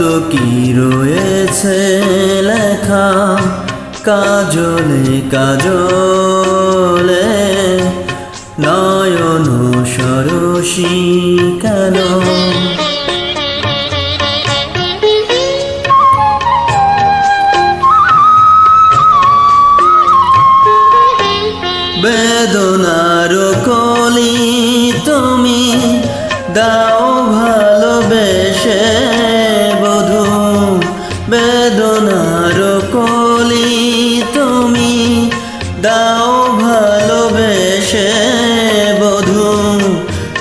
কত কি রয়েছে লেখা? কাজলে কাজলে নয়ন সরসী কেন? বেদনার কলি তুমি দাও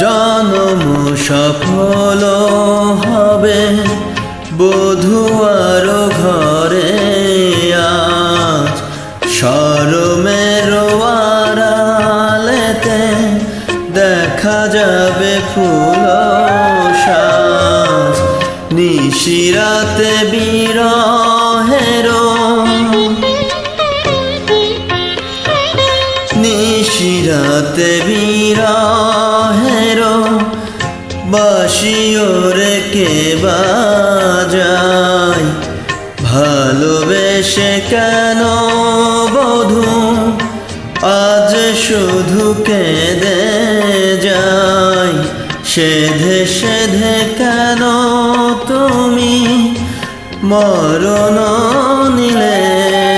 জনম সফল হবে। বধুয়ার ঘরে আজ সরমের আড়ালেতে দেখা যাবে ফুল নিশিরাতে বিরহেরো নিশিরাতে বিরহের বাসিওরে কে বাজায়? ভালোবেসে কেন বধু? আজ শুধু কেঁদে যাই সেধে সেধে কেন তুমি? মরণ নিলে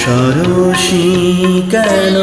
সরসী কেন?